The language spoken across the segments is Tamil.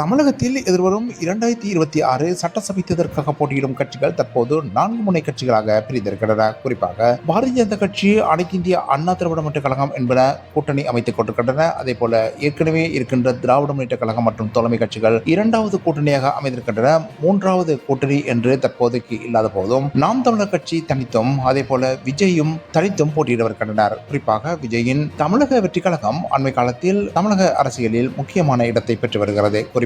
தமிழகத்தில் எதிர்வரும் இரண்டாயிரத்தி இருபத்தி ஆறு சட்டசபை தேர்தலுக்காக போட்டியிடும் கட்சிகள் தற்போது நான்கு முனை கட்சிகளாக பிரிந்திருக்கின்றன. குறிப்பாக பாரதிய ஜனதா கட்சி அனைத்து இந்திய அண்ணா திராவிட முன்னேற்ற கழகம் என்பன கூட்டணி அமைத்துக் கொண்டிருக்கின்றன. அதே போல ஏற்கனவே இருக்கின்ற திராவிட முன்னேற்ற கழகம் மற்றும் தலைமை கட்சிகள் இரண்டாவது கூட்டணியாக அமைந்திருக்கின்றன. மூன்றாவது கூட்டணி என்று தற்போதைக்கு இல்லாத போதும் நாம் தமிழர் கட்சி தனித்தும் அதே போல விஜயும் தனித்தும் போட்டியிடவிருக்கின்றனர். குறிப்பாக விஜயின் தமிழக வெற்றி கழகம் அண்மை காலத்தில் தமிழக அரசியலில் முக்கியமான இடத்தை பெற்று வருகிறது. குறிப்பாக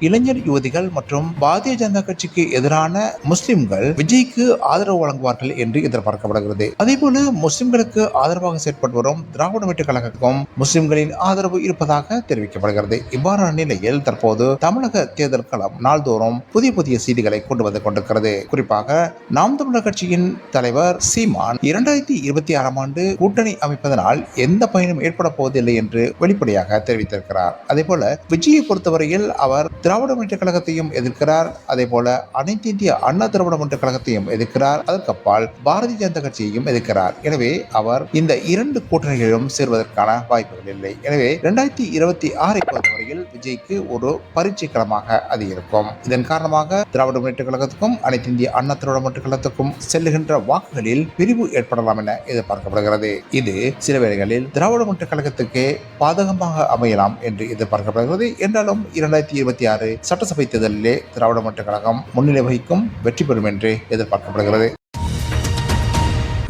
இளைஞர் யுவதிகள் மற்றும் பாரதிய ஜனதா கட்சிக்கு எதிரான முஸ்லிம்கள் விஜய்க்கு ஆதரவு வழங்குவார்கள் என்று எதிர்பார்க்கப்படுகிறது. அதேபோல முஸ்லிம்களுக்கு ஆதரவாக செயற்பட்டு வரும் திராவிட முன்னேற்ற கழகத்துக்கும் முஸ்லிம்களின் ஆதரவு இருப்பதாக தெரிவிக்கப்படுகிறது. இவ்வாறான நிலையில் தற்போது தமிழக தேர்தல் களம் நாள்தோறும் புதிய புதிய செய்திகளை கொண்டு வந்து கொண்டிருக்கிறது. குறிப்பாக நாம் தமிழர் கட்சியின் தலைவர் சீமான் இரண்டாயிரத்தி இருபத்தி ஆறாம் ஆண்டு கூட்டணி அமைப்பதனால் எந்த பயனும் ஏற்பட போவதில்லை என்று வெளிப்படையாக தெரிவித்திருக்கிறார். அதே போல விஜயை பொறுத்தவரையில் அவர் திராவிட முன்னேற்ற கழகத்தையும் எதிர்க்கிறார். அதே போல அனைத்து இந்திய அண்ணா திராவிட முன்னேற்ற கழகத்தையும் எதிர்க்கிறார். அதற்கப்பால் பாரதிய ஜனதா கட்சியையும் எதிர்க்கிறார். எனவே அவர் இந்த இரண்டு கூட்டணிகளிலும் சேர்வதற்கான வாய்ப்புகள் இல்லை. எனவே இரண்டாயிரத்தி இருபத்தி ஆறை பொறுத்தவரையில் விஜய்க்கு ஒரு பரீட்சை களமாக அது இருக்கும். இதன் காரணமாக திராவிட முன்னேற்ற கழகத்துக்கும் அனைத்து இந்திய அண்ணா திராவிட முன்னேற்ற கழகத்துக்கும் செல்லுகின்ற வாக்குகளில் பிரிவு ஏற்படலாம் என எதிர்பார்க்கப்படுகிறது. இது சில வேளைகளில் திராவிட முன்னேற்ற கழகத்துக்கு பாதகமாக அமையலாம் என்று எதிர்பார்க்கப்படுகிறது. என்றாலும் இரண்டாயிரத்தி இருபத்தி ஆறு சட்டசபை தேர்தலிலே திராவிட முன்னேற்ற கழகம் முன்னிலை வகிக்கும் வெற்றி பெறும் என்று எதிர்பார்க்கப்படுகிறது.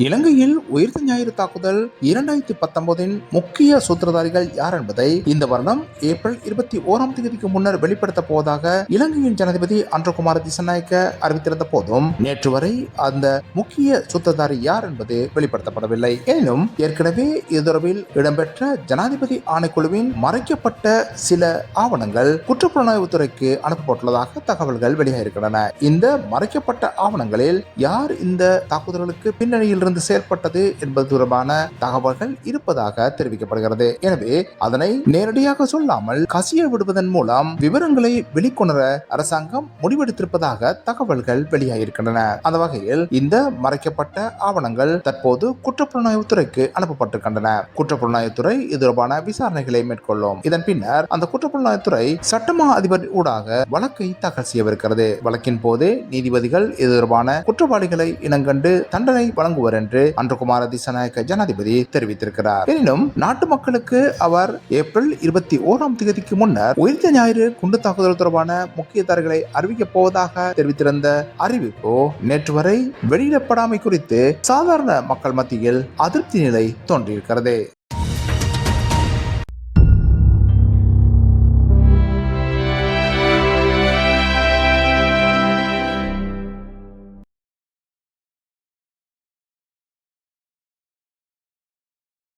இலங்கையில் உயிர்த்த ஞாயிறு தாக்குதல் இரண்டாயிரத்தி பத்தொன்பதின் முக்கிய சூத்திரதாரிகள் யார் என்பதை இந்த வருடம் ஏப்ரல் இருபத்தி ஓராம் தேதிக்கு முன்னர் வெளிப்படுத்த போவதாக இலங்கையின் ஜனாதிபதி அன்றகுமார திசநாயக்க அறிவித்திருந்த போதும் நேற்று வரை அந்த முக்கிய சூத்திரதாரி யார் என்பது வெளிப்படுத்தப்படவில்லை. எனினும் ஏற்கனவே இதுதொடர்பில் இடம்பெற்ற ஜனாதிபதி ஆணைக்குழுவின் மறைக்கப்பட்ட சில ஆவணங்கள் குற்றப்புலனாய்வுத்துறைக்கு அனுப்பப்பட்டுள்ளதாக தகவல்கள் வெளியாகியிருக்கின்றன. இந்த மறைக்கப்பட்ட ஆவணங்களில் யார் இந்த தாக்குதல்களுக்கு பின்னணியில் இருந்து செயல்பட்டது என்பது தொடர்பான தகவல்கள் இருப்பதாக தெரிவிக்கப்படுகிறது. எனவே அதனை நேரடியாக சொல்லாமல் கசிய விடுவதன் மூலம் விவரங்களை வெளிக்கொணர அரசாங்கம் முடிவெடுத்திருப்பதாக தகவல்கள் வெளியாகியிருக்கின்றன. அந்த வகையில் இந்த மறைக்கப்பட்ட ஆவணங்கள் தற்போது குற்றப்புலனாய்வுத்துறைக்கு அனுப்பப்பட்டிருக்கின்றன. குற்றப்புலனாய்வுத்துறை இது தொடர்பான விசாரணைகளை மேற்கொள்ளும். இதன் பின்னர் அந்த குற்றப்புலனாய்வுத்துறை சட்டமா அதிபர் ஊடாக வழக்கை தாக்கல் செய்யவிருக்கிறது. வழக்கின் போது நீதிபதிகள் இது தொடர்பான குற்றவாளிகளை இனங்கண்டு தண்டனை வழங்குவர் என்று அன்றகுமார திசநாயக்க ஜனாதிபதி தெரிவித்திருக்கிறார். எனினும் நாட்டு மக்களுக்கு அவர் ஏப்ரல் இருபத்தி ஓராம் தேதிக்கு முன்னர் உயிர்த்த ஞாயிறு குண்டு தாக்குதல் தொடர்பான முக்கியதாரிகளை அறிவிக்கப் போவதாக தெரிவித்திருந்த அறிவிப்பு நேற்று வரை வெளியிடப்படாமை குறித்து சாதாரண மக்கள் மத்தியில் அதிருப்தி நிலை தோன்றியிருக்கிறது.